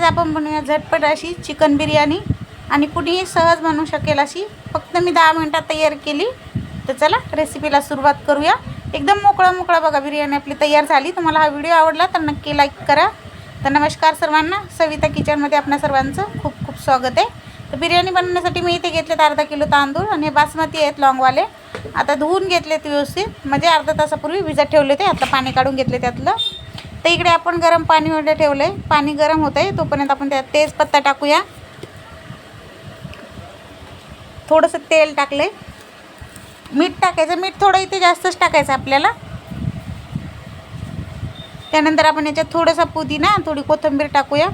आज आपण बनवूया झटपट अशी चिकन बिर्याणी. आणि कुणीही सहज बनवू शकेल अशी. फक्त मी दहा मिनटात तयार केली. तर चला रेसिपीला सुरुवात करूया. एकदम मोकळा मोकळा बघा बिर्याणी आपली तयार झाली. तुम्हाला हा व्हिडिओ आवडला तर नक्की लाईक करा. तर नमस्कार सर्वांना. सविता किचनमध्ये आपल्या सर्वांचं खूप खूप स्वागत आहे. तर बिर्याणी बनवण्यासाठी मी इथे घेतलेत अर्धा किलो तांदूळ आणि हे बासमती आहेत लॉंगवाले. आता धुवून घेतलेत व्यवस्थित. म्हणजे अर्धा तासापूर्वी भिजत ठेवले ते आता पाणी काढून घेतले त्यातलं. तर इकडे आपण गरम पाणी वगैरे ठेवलं आहे पाणी गरम होतं आहे तोपर्यंत आपण त्यात तेजपत्ता टाकूया. थोडंसं तेल टाकले मीठ टाकायचं मीठ थोडं इथे जास्तच टाकायचं आपल्याला. त्यानंतर आपण याच्यात थोडासा पुदिना थोडी कोथिंबीर टाकूया.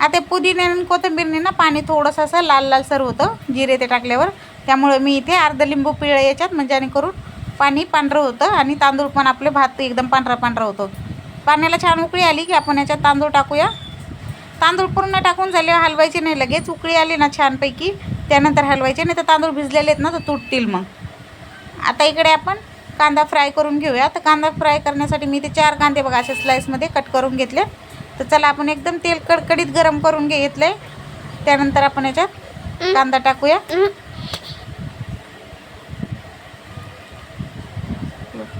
आता पुदिने आणि कोथिंबीरने ना पाणी थोडंसं असं लाल लालसर होतं जिरे ते टाकल्यावर. त्यामुळे मी इथे अर्ध लिंबू पिळं याच्यात म्हणजे जेणेकरून पाणी पांढरं होतं आणि तांदूळ पण आपले भात एकदम पांढरा पांढरा होतो. पाण्याला छान उकळी आली की आपण याच्यात तांदूळ टाकूया. तांदूळ पूर्ण टाकून झाले हलवायचे नाही लगेच. उकळी आली ना छानपैकी. त्यानंतर हलवायचे नाही तर तांदूळ भिजलेले आहेत ना तर तुटतील मग. आता इकडे आपण कांदा फ्राय करून घेऊया. तर कांदा फ्राय करण्यासाठी मी ते चार कांदे बघा अशा स्लाईसमध्ये कट करून घेतले. तर चला आपण एकदम तेल कडकडीत गरम करून घेतलं आहे त्यानंतर आपण याच्यात कांदा टाकूया.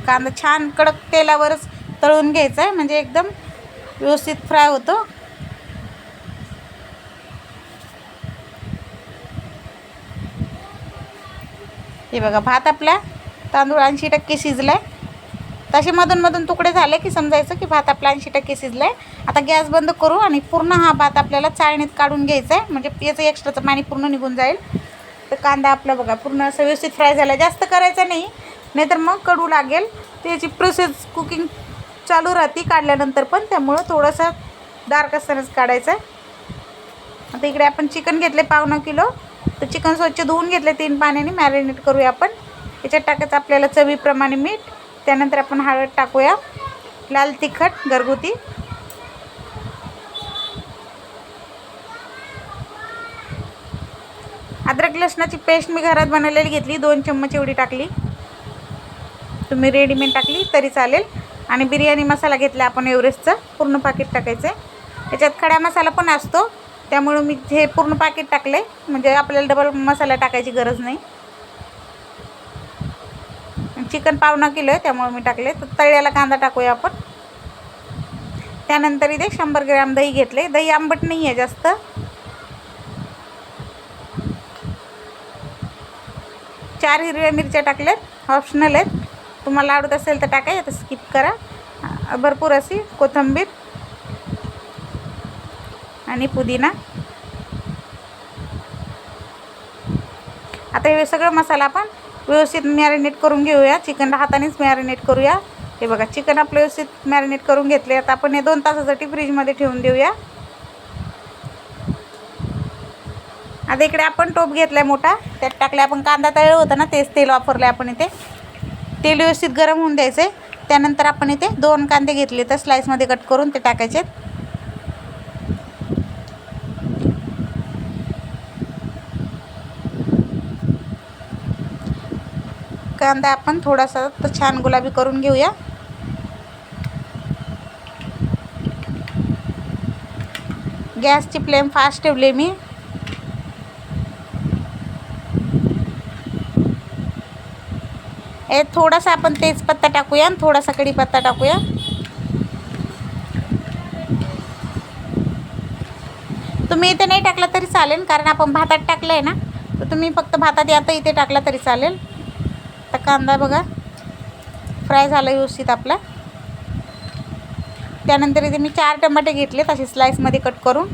कांदा छान कडक तेलावरच तळून घ्यायचा आहे म्हणजे एकदम व्यवस्थित फ्राय होतो. हे बघा भात आपला तांदूळ ऐंशी टक्के शिजला आहे तसे मधून मधून तुकडे झाले की समजायचं की भात आपला ऐंशी टक्के शिजला आहे आता गॅस बंद करू आणि पूर्ण हा भात आपल्याला चाळणीत काढून घ्यायचा आहे म्हणजे याचं एक्स्ट्राचं पाणी पूर्ण निघून जाईल. तर कांदा आपला बघा पूर्ण असं व्यवस्थित फ्राय झाला. जास्त करायचा नाही नाहीतर मग कडू लागेल. त्याची प्रोसेस कुकिंग चालू राहते काढल्यानंतर पण त्यामुळं थोडंसं डार्क असतानाच काढायचं आहे आता इकडे आपण चिकन घेतले पावणं किलो. तर चिकन स्वच्छ धुवून घेतले तीन पाण्याने मॅरिनेट करूया आपण. याच्यात टाकायचं आपल्याला चवीप्रमाणे मीठ त्यानंतर आपण हळद टाकूया. लाल तिखट घरगुती. अद्रक लसणाची पेस्ट मी घरात बनवलेली घेतली दोन चम्मच एवढी टाकली. तुम्ही रेडीमेड टाकली तरी चालेल. आणि बिर्याणी मसाला घेतला आपण एव्हरेस्टचा पूर्ण पाकिट टाकायचं आहे. याच्यात खडा मसाला पण असतो. त्यामुळं मी हे पूर्ण पाकिट टाकले म्हणजे आपल्याला डबल मसाला टाकायची गरज नाही. चिकन पावणा किलो आहे त्यामुळे मी टाकले तर तळ्याला कांदा टाकूया आपण. त्यानंतर इथे शंभर ग्रॅम दही घेतले दही आंबट नाही आहे जास्त. चार हिरव्या मिरच्या टाकल्यात. ऑप्शनल आहेत. तुम्हाला आवडत असेल तर टाका आता स्किप करा. भरपूर अशी कोथिंबीर आणि पुदिना. आता हे सगळं मसाला आपण व्यवस्थित मॅरिनेट करून घेऊया. चिकन हातानेच मॅरिनेट करूया. हे बघा चिकन आपलं व्यवस्थित मॅरिनेट करून घेतले आता आपण हे दोन तासासाठी फ्रीजमध्ये ठेवून देऊया. आता इकडे आपण टोप घेतला आहे मोठा. त्यात टाकले आपण कांदा तळलं होतं ना तेच तेल वापरलं आहे आपण इथे. तेल व्यवस्थित गरम होऊन द्यायचं. आहे त्यानंतर आपण इथे दोन कांदे घेतले तर स्लाईसमध्ये कट करून ते टाकायचे. कांदा आपण थोडासा तर छान गुलाबी करून घेऊया. गॅसची फ्लेम फास्ट ठेवली मी. हे थोडासा आपण तेजपत्ता टाकूया आणि थोडासा कढीपत्ता टाकूया. तुम्ही इथे नाही टाकला तरी चालेल कारण आपण भातात टाकलं आहे ना. तर तुम्ही फक्त भातात आता इथे टाकला तरी चालेल. तर कांदा बघा फ्राय झाला व्यवस्थित आपला. त्यानंतर इथे मी चार टमाटे घेतले तसे स्लाईसमध्ये कट करून.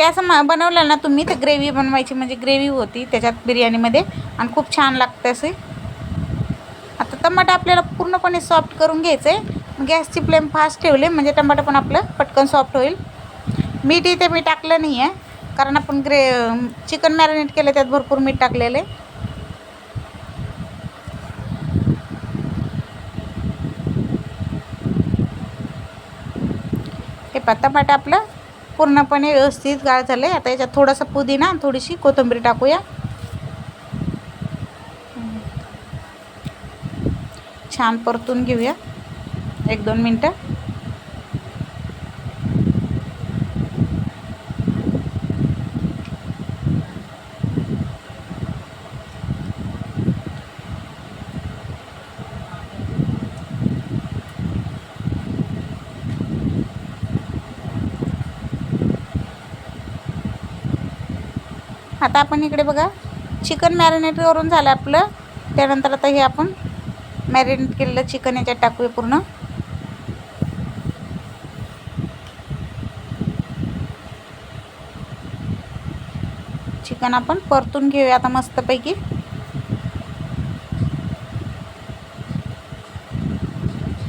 ते असं म बनवलं ना तुम्ही तर ग्रेव्ही बनवायची म्हणजे ग्रेव्ही होती त्याच्यात बिर्याणीमध्ये आणि खूप छान लागतं असे. आता टमाटा आपल्याला पूर्णपणे सॉफ्ट करून घ्यायचं आहे गॅसची फ्लेम फास्ट ठेवले म्हणजे टमाटा पण आपलं पटकन सॉफ्ट होईल. मीठ इथे मी टाकलं नाही आहे कारण आपण ग्रे चिकन मॅरिनेट केलं त्यात भरपूर मीठ टाकलेलं आहे. हे पा टमाटा आपलं पूर्णपणे व्यवस्थित गाळ झालं आहे आता याच्यात थोडासा पुदिना थोडीशी कोथिंबीर टाकूया. छान परतून घेऊया. एक दोन मिनटं. आता आपण इकडे बघा चिकन मॅरिनेट करून झालं आपलं. त्यानंतर आता हे आपण मॅरिनेट केलेलं चिकन याच्यात टाकूया पूर्ण. चिकन आपण परतून घेऊया आता मस्तपैकी.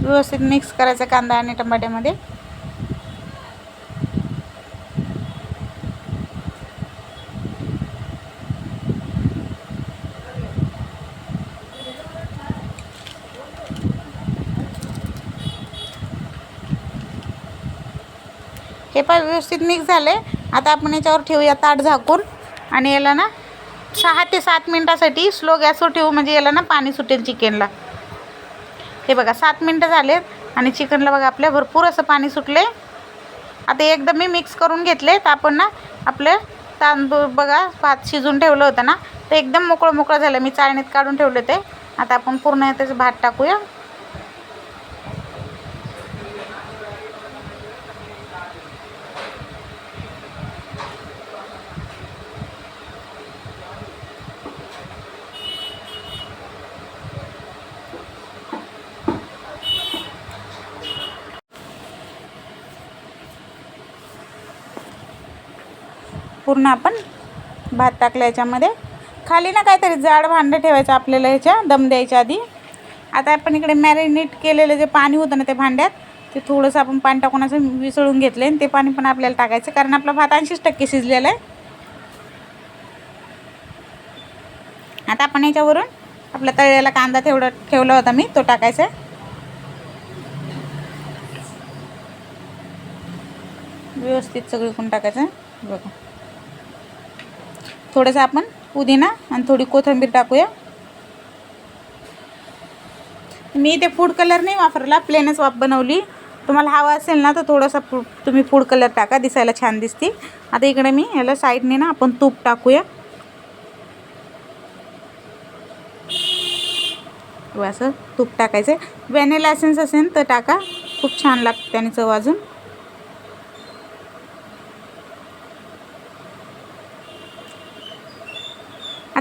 व्यवस्थित मिक्स करायचं कांदा आणि टमाट्यामध्ये. हे पण व्यवस्थित मिक्स झाले. आता आपण याच्यावर ठेवूया ताट झाकून. आणि याला ना सहा ते सात मिनटासाठी स्लो गॅसवर ठेवू म्हणजे याला ना पाणी सुटेल चिकनला. हे बघा सात मिनटं झालेत आणि चिकनला बघा आपल्या भरपूर असं पाणी सुटले. आता एकदम मी मिक्स करून घेतले तर आपण ना आपलं तांदूळ बघा भात शिजून ठेवलं होतं ना ते एकदम मोकळं मोकळं झालं. मी चाळणीत काढून ठेवले ते आता आपण पूर्ण त्याचं भात टाकूया. पूर्ण आपण भात टाकला याच्यामध्ये. खाली ना काहीतरी जाड भांडं ठेवायचं आपल्याला ह्याच्या दम द्यायच्या आधी. आता आपण इकडे मॅरिनेट केलेलं जे पाणी होतं ना त्या भांड्यात ते थोडंसं आपण पाणी टाकून असं विसळून घेतलं आणि ते पाणी पण आपल्याला टाकायचं कारण आपला भात ऐंशीच टक्के शिजलेला आहे. आता आपण याच्यावरून आपला तळ्याला कांदा तेवढा ठेवला होता मी तो टाकायचा व्यवस्थित व्यवस्थित सगळीकडून टाकायचं बघा. थोडंसं आपण पुदिना आणि थोडी कोथिंबीर टाकूया. मी ते फूड कलर नाही वापरला प्लेनच वाप बनवली. तुम्हाला हवा असेल ना तर थोडासा फूड तुम्ही फूड कलर टाका दिसायला छान दिसते. आता इकडे मी याला साईडने ना आपण तूप टाकूया. हो, असं तूप टाकायचं. व्हॅनिला एसेन्स असेल तर टाका. खूप छान लागते त्याने चव अजून.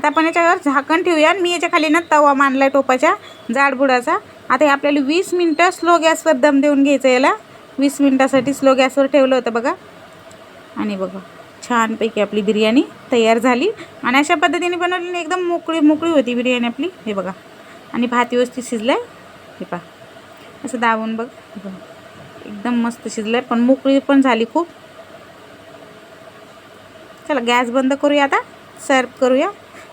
आता आपण याच्यावर झाकण ठेवूया आणि मी याच्या खाली ना तवा मांडला आहे टोपाच्या जाडबुडाचा. आता हे आपल्याला वीस मिनटं स्लो गॅसवर दम देऊन घ्यायचं याला. वीस मिनटासाठी स्लो गॅसवर ठेवलं होतं बघा. आणि बघा छानपैकी आपली बिर्याणी तयार झाली. आणि अशा पद्धतीने बनवलेली एकदम मोकळी मोकळी होती बिर्याणी आपली. हे बघा. आणि भात व्यवस्थित शिजला आहे हे पहा. असं दाबून बघ. बघा. एकदम मस्त शिजलं आहे पण मोकळी पण झाली खूप. चला गॅस बंद करूया आता. सर्व करूया.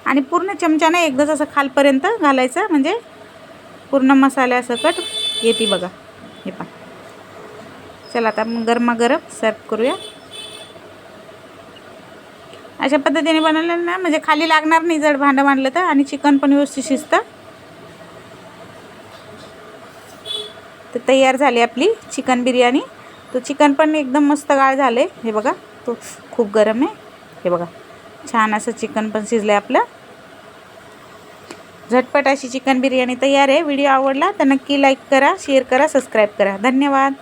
आणि पूर्ण चमच्यानं एकदाच असं खालपर्यंत घालायचं म्हणजे पूर्ण मसाल्यासकट येते बघा. हे पण चला आता मग गरमागरम सर्व करूया. अशा पद्धतीने बनवलं ना म्हणजे खाली लागणार नाही जड भांडं मांडलं तर आणि चिकन पण व्यवस्थित शिजतं. तर तयार झाली आपली चिकन बिर्याणी. तो चिकन पण एकदम मस्त गाळ झाले. हे बघा तो खूप गरम आहे. हे बघा छान असं चिकन पण शिजलं आहे आपलं. झटपट अशी चिकन बिर्याणी तयार आहे. व्हिडिओ आवडला तर नक्की लाईक करा शेअर करा सबस्क्राईब करा. धन्यवाद.